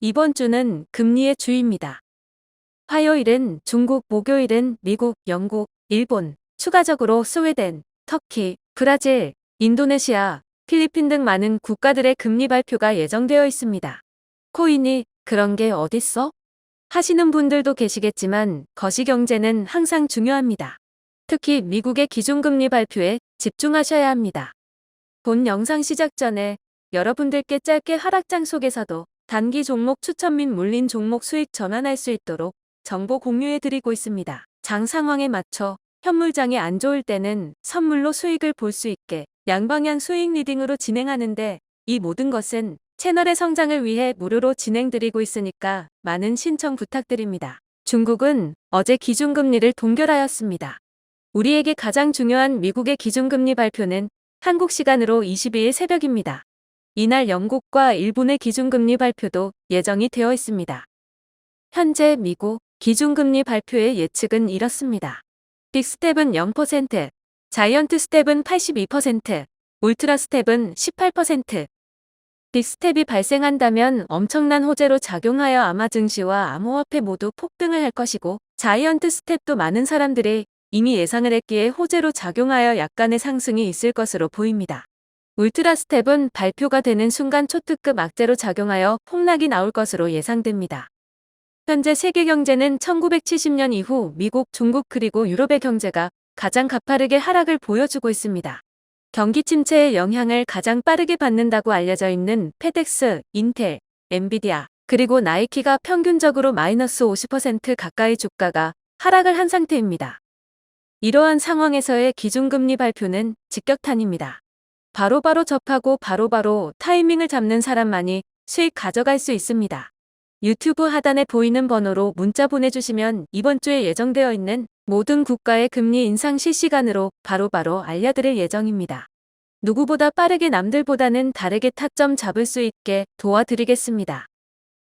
이번 주는 금리의 주입니다. 화요일은 중국, 목요일은 미국, 영국, 일본, 추가적으로 스웨덴, 터키, 브라질, 인도네시아, 필리핀 등 많은 국가들의 금리 발표가 예정되어 있습니다. 코인이 그런 게 어딨어? 하시는 분들도 계시겠지만 거시경제는 항상 중요합니다. 특히 미국의 기준금리 발표에 집중하셔야 합니다. 본 영상 시작 전에 여러분들께 짧게 하락장 속에서도 단기 종목 추천 및 물린 종목 수익 전환할 수 있도록 정보 공유해 드리고 있습니다. 장 상황에 맞춰 현물장이 안 좋을 때는 선물로 수익을 볼 수 있게 양방향 수익 리딩으로 진행하는데 이 모든 것은 채널의 성장을 위해 무료로 진행드리고 있으니까 많은 신청 부탁드립니다. 중국은 어제 기준금리를 동결하였습니다. 우리에게 가장 중요한 미국의 기준금리 발표는 한국 시간으로 22일 새벽입니다. 이날 영국과 일본의 기준금리 발표도 예정이 되어 있습니다. 현재 미국 기준금리 발표의 예측은 이렇습니다. 빅스텝은 0%, 자이언트 스텝은 82%, 울트라 스텝은 18%. 빅스텝이 발생한다면 엄청난 호재로 작용하여 아마 증시와 암호화폐 모두 폭등을 할 것이고 자이언트 스텝도 많은 사람들이 이미 예상을 했기에 호재로 작용하여 약간의 상승이 있을 것으로 보입니다. 울트라 스텝은 발표가 되는 순간 초특급 악재로 작용하여 폭락이 나올 것으로 예상됩니다. 현재 세계 경제는 1970년 이후 미국, 중국 그리고 유럽의 경제가 가장 가파르게 하락을 보여주고 있습니다. 경기 침체의 영향을 가장 빠르게 받는다고 알려져 있는 페덱스, 인텔, 엔비디아, 그리고 나이키가 평균적으로 마이너스 50% 가까이 주가가 하락을 한 상태입니다. 이러한 상황에서의 기준금리 발표는 직격탄입니다. 바로 바로 접하고 바로 바로 타이밍을 잡는 사람만이 수익 가져갈 수 있습니다. 유튜브 하단에 보이는 번호로 문자 보내주시면 이번 주에 예정되어 있는 모든 국가의 금리 인상 실시간으로 바로바로 알려드릴 예정입니다. 누구보다 빠르게 남들보다는 다르게 타점 잡을 수 있게 도와드리겠습니다.